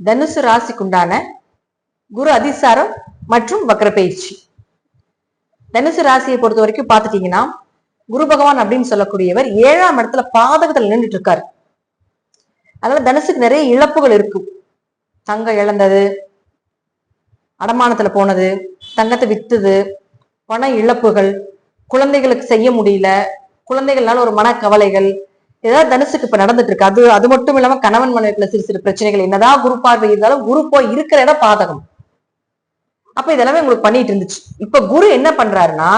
தனுசு ராசிக்குண்டான குரு அதிசாரம் மற்றும் வக்ர பயிற்சி. தனுசு ராசியை பொறுத்த வரைக்கும் பார்த்துட்டீங்கன்னா குரு பகவான் அப்படின்னு சொல்லக்கூடியவர் ஏழாம் இடத்துல பாதகத்துல நின்றுட்டு இருக்காரு அதனால தனுசுக்கு நிறைய இழப்புகள் இருக்கும் தங்கம் இழந்தது அடமானத்துல போனது தங்கத்தை வித்துது பண இழப்புகள் குழந்தைகளுக்கு செய்ய முடியல குழந்தைகள்னால ஒரு மனக்கவலைகள் ஏதாவது தனுசுக்கு இப்ப நடந்துட்டு இருக்கு. அது அது மட்டும் இல்லாம கணவன் மனைவிக்குள்ள சிறு சிறு பிரச்சனைகள் என்னதான் குரு பார்வை இருந்தாலும் குரு போய் இருக்கிற இடம் பாதகம். அப்ப இதெல்லாமே உங்களுக்கு பண்ணிட்டு இருந்துச்சு. இப்ப குரு என்ன பண்றாருன்னா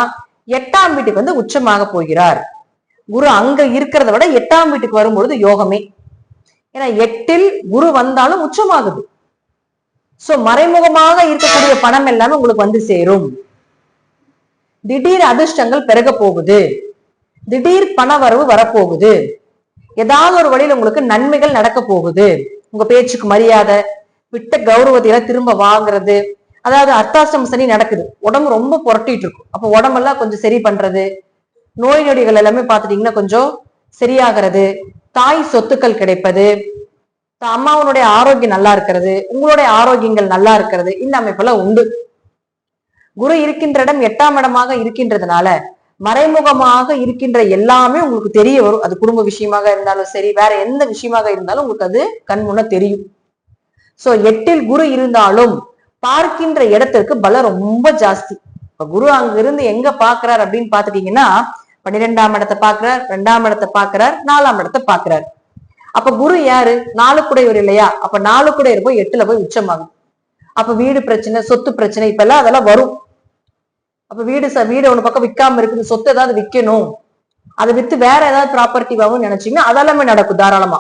எட்டாம் வீட்டுக்கு வந்து உச்சமாக போகிறார். குரு அங்க இருக்கிறத விட எட்டாம் வீட்டுக்கு வரும்பொழுது யோகமே. ஏன்னா எட்டில் குரு வந்தாலும் உச்சமாகுது. சோ மறைமுகமாக இருக்கக்கூடிய பணம் எல்லாமே உங்களுக்கு வந்து சேரும். திடீர் அதிர்ஷ்டங்கள் பெருக போகுது. திடீர் பண வரவு வரப்போகுது. ஏதாவது ஒரு வழியில் உங்களுக்கு நன்மைகள் நடக்க போகுது. உங்க பேச்சுக்கு மரியாதை விட்ட கௌரவத்தை எல்லாம் திரும்ப வாங்குறது அதாவது அர்த்தாஷ்டம சனி நடக்குது. உடம்பு ரொம்ப புரட்டிட்டு இருக்கும். அப்போ உடம்பெல்லாம் கொஞ்சம் சரி பண்றது நோய் நொடிகள் எல்லாமே பார்த்துட்டீங்கன்னா கொஞ்சம் சரியாகிறது தாய் சொத்துக்கள் கிடைப்பது அம்மாவனுடைய ஆரோக்கியம் நல்லா இருக்கிறது உங்களுடைய ஆரோக்கியங்கள் நல்லா இருக்கிறது இந்த அமைப்பெல்லாம் உண்டு. குரு இருக்கின்ற இடம் எட்டாம் இடமாக இருக்கின்றதுனால மறைமுகமாக இருக்கின்ற எல்லாமே உங்களுக்கு தெரிய வரும். அது குடும்ப விஷயமாக இருந்தாலும் சரி வேற எந்த விஷயமாக இருந்தாலும் உங்களுக்கு அது கண்முன்ன தெரியும். சோ எட்டில் குரு இருந்தாலும் பார்க்கின்ற இடத்திற்கு பலம் ரொம்ப ஜாஸ்தி. இப்ப குரு அங்க இருந்து எங்க பாக்குறார் அப்படின்னு பாத்துட்டீங்கன்னா பன்னிரெண்டாம் இடத்தை பாக்குறார் ரெண்டாம் இடத்தை பாக்குறார் நாலாம் இடத்தை பாக்குறார் அப்ப குரு யாரு? நாலு குடையவர் இல்லையா? அப்ப நாலு குடையர் போய் எட்டுல போய் உச்சமாகும். அப்ப வீடு பிரச்சனை சொத்து பிரச்சனை இப்ப எல்லாம் அதெல்லாம் வரும். அப்ப வீடு ச- வீடு ஒன்று பக்கம் விற்காம இருக்குது சொத்து ஏதாவது விற்கணும் அதை வித்து வேற ஏதாவது ப்ராப்பர்ட்டி வாங்கணும்னு நினைச்சீங்கன்னா அதெல்லாமே நடக்கும் தாராளமா.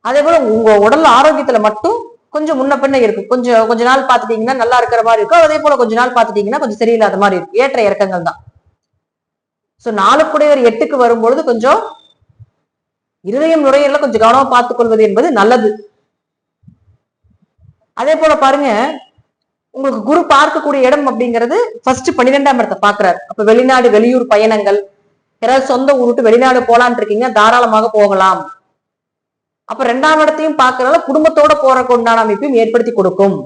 அதே போல உங்க உடல் ஆரோக்கியத்துல மட்டும் கொஞ்சம் முன்ன பின்ன இருக்கும். கொஞ்சம் கொஞ்ச நாள் பாத்துட்டீங்கன்னா நல்லா இருக்கிற மாதிரி இருக்கும். அதே போல கொஞ்ச நாள் பாத்துட்டீங்கன்னா கொஞ்சம் சரியில்லாத மாதிரி இருக்கும். ஏற்ற இறக்கங்கள் தான். சோ நாலு எட்டுக்கு வரும்பொழுது கொஞ்சம் இருதயம் நுரையீரல கொஞ்சம் கவனமா பார்த்துக் கொள்வது என்பது நல்லது. அதே போல பாருங்க உங்களுக்கு குரு பார்க்கக்கூடிய இடம் அப்படிங்கிறது ஃபர்ஸ்ட் பன்னிரெண்டாம் இடத்தை பாக்குறாரு அப்ப வெளிநாடு வெளியூர் பயணங்கள் யாராவது சொந்த ஊர் விட்டு வெளிநாடு போலான்னு இருக்கீங்க தாராளமாக போகலாம். அப்ப ரெண்டாம் இடத்தையும் பார்க்கறதால குடும்பத்தோட போறக்கு உண்டான அமைப்பையும் ஏற்படுத்தி கொடுக்கும்.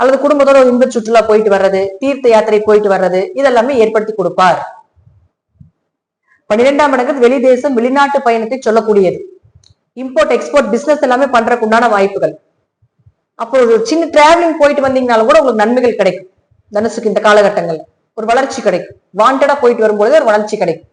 அல்லது குடும்பத்தோட இன்ப சுற்றுலா போயிட்டு வர்றது தீர்த்த யாத்திரை போயிட்டு வர்றது இதெல்லாமே ஏற்படுத்தி கொடுப்பார். பன்னிரெண்டாம் இடங்கிறது வெளி தேசம் வெளிநாட்டு பயணத்தை சொல்லக்கூடியது. இம்போர்ட் எக்ஸ்போர்ட் பிசினஸ் எல்லாமே பண்றதுக்கு உண்டான வாய்ப்புகள். அப்போ ஒரு சின்ன டிராவலிங் போயிட்டு வந்தீங்கனாலும் கூட உங்களுக்கு நன்மைகள் கிடைக்கும். தனுசுக்கு இந்த காலகட்டங்கள்ல ஒரு வளர்ச்சி கிடைக்கும். வாண்டடா போயிட்டு வரும்பொழுது ஒரு வளர்ச்சி கிடைக்கும்.